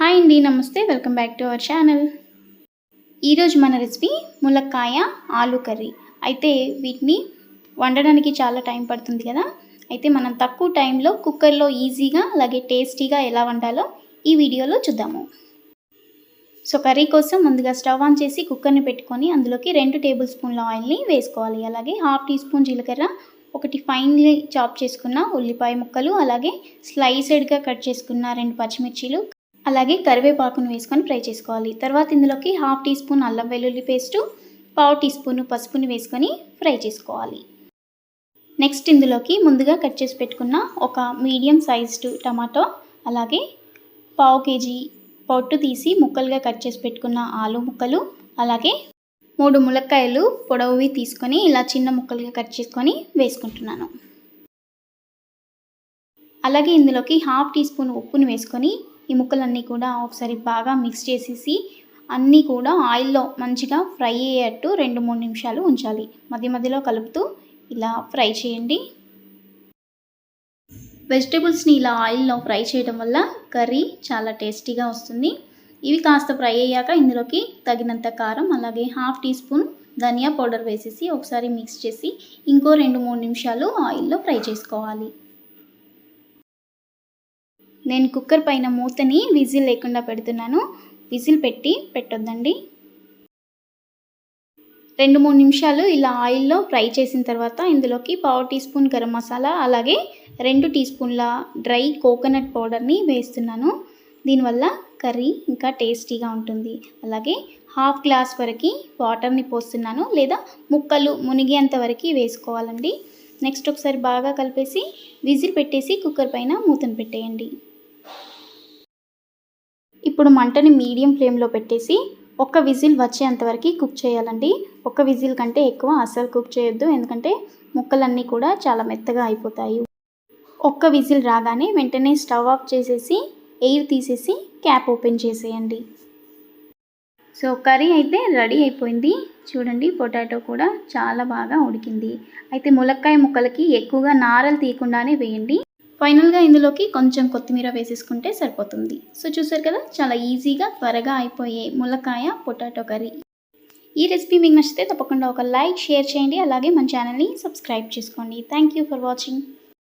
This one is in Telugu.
హాయ్ అండి నమస్తే welcome back to our channel. ఈరోజు మన రెసిపీ ములక్కాయ ఆలు కర్రీ. అయితే వీటిని వండడానికి చాలా టైం పడుతుంది కదా. అయితే మనం తక్కువ టైంలో కుక్కర్లో ఈజీగా అలాగే టేస్టీగా ఎలా వండాలో ఈ వీడియోలో చూద్దాము. సో కర్రీ కోసం ముందుగా స్టవ్ ఆన్ చేసి కుక్కర్ని పెట్టుకొని అందులోకి రెండు టేబుల్ స్పూన్ల ఆయిల్ని వేసుకోవాలి. అలాగే హాఫ్ టీ స్పూన్ జీలకర్ర ఒకటి ఫైన్లీ చాప్ చేసుకున్న ఉల్లిపాయ ముక్కలు అలాగే స్లైసెడ్గా కట్ చేసుకున్న రెండు పచ్చిమిర్చీలు అలాగే కరివేపాకును వేసుకొని ఫ్రై చేసుకోవాలి. తర్వాత ఇందులోకి హాఫ్ టీ స్పూన్ అల్లం వెల్లుల్లి పేస్టు పావు టీ స్పూన్ పసుపుని వేసుకొని ఫ్రై చేసుకోవాలి. నెక్స్ట్ ఇందులోకి ముందుగా కట్ చేసి పెట్టుకున్న ఒక మీడియం సైజ్డ్ టమాటో అలాగే పావు కేజీ పొట్టు తీసి ముక్కలుగా కట్ చేసి పెట్టుకున్న ఆలు ముక్కలు అలాగే మూడు ములక్కాయలు పొడవువి తీసుకొని ఇలా చిన్న ముక్కలుగా కట్ చేసుకొని వేసుకుంటున్నాను. అలాగే ఇందులోకి హాఫ్ టీ స్పూన్ ఉప్పును వేసుకొని ఈ ముక్కలన్నీ కూడా ఒకసారి బాగా మిక్స్ చేసేసి అన్నీ కూడా ఆయిల్లో మంచిగా ఫ్రై అయ్యేట్టు రెండు మూడు నిమిషాలు ఉంచాలి. మధ్య మధ్యలో కలుపుతూ ఇలా ఫ్రై చేయండి. వెజిటేబుల్స్ని ఇలా ఆయిల్లో ఫ్రై చేయడం వల్ల కర్రీ చాలా టేస్టీగా వస్తుంది. ఇవి కాస్త ఫ్రై అయ్యాక ఇందులోకి తగినంత కారం అలాగే హాఫ్ టీ స్పూన్ ధనియా పౌడర్ వేసేసి ఒకసారి మిక్స్ చేసి ఇంకో రెండు మూడు నిమిషాలు ఆయిల్లో ఫ్రై చేసుకోవాలి. నేను కుక్కర్ పైన మూతని విజిల్ లేకుండా పెడుతున్నాను. విజిల్ పెట్టి పెట్టొద్దండి. రెండు మూడు నిమిషాలు ఇలా ఆయిల్లో ఫ్రై చేసిన తర్వాత ఇందులోకి పావు టీ స్పూన్ గరం మసాలా అలాగే రెండు టీ స్పూన్ల డ్రై కోకోనట్ పౌడర్ని వేస్తున్నాను. దీనివల్ల కర్రీ ఇంకా టేస్టీగా ఉంటుంది. అలాగే హాఫ్ గ్లాస్ వరకు వాటర్ని పోస్తున్నాను లేదా ముక్కలు మునిగేంత వరకు వేసుకోవాలండి. నెక్స్ట్ ఒకసారి బాగా కలిపేసి విజిల్ పెట్టేసి కుక్కర్ పైన మూతను పెట్టేయండి. ఇప్పుడు మంటని మీడియం ఫ్లేమ్లో పెట్టేసి ఒక్క విజిల్ వచ్చేంతవరకు కుక్ చేయాలండి. ఒక్క విజిల్ కంటే ఎక్కువ అస్సలు కుక్ చేయొద్దు. ఎందుకంటే ముక్కలన్నీ కూడా చాలా మెత్తగా అయిపోతాయి. ఒక్క విజిల్ రాగానే వెంటనే స్టవ్ ఆఫ్ చేసేసి ఎయిర్ తీసేసి క్యాప్ ఓపెన్ చేసేయండి. సో కర్రీ అయితే రెడీ అయిపోయింది. చూడండి పొటాటో కూడా చాలా బాగా ఉడికింది. అయితే ములక్కాయ ముక్కలకి ఎక్కువగా నారలు తీయకుండానే వేయండి. ఫైనల్గా ఇందులోకి కొంచెం కొత్తిమీర వేసేసుకుంటే సరిపోతుంది. సో చూసారు కదా చాలా ఈజీగా త్వరగా అయిపోయే ములక్కాయ పొటాటో కర్రీ. ఈ రెసిపీ మీకు నచ్చితే తప్పకుండా ఒక లైక్ షేర్ చేయండి. అలాగే మన ఛానల్ని సబ్స్క్రైబ్ చేసుకోండి. Thank you for watching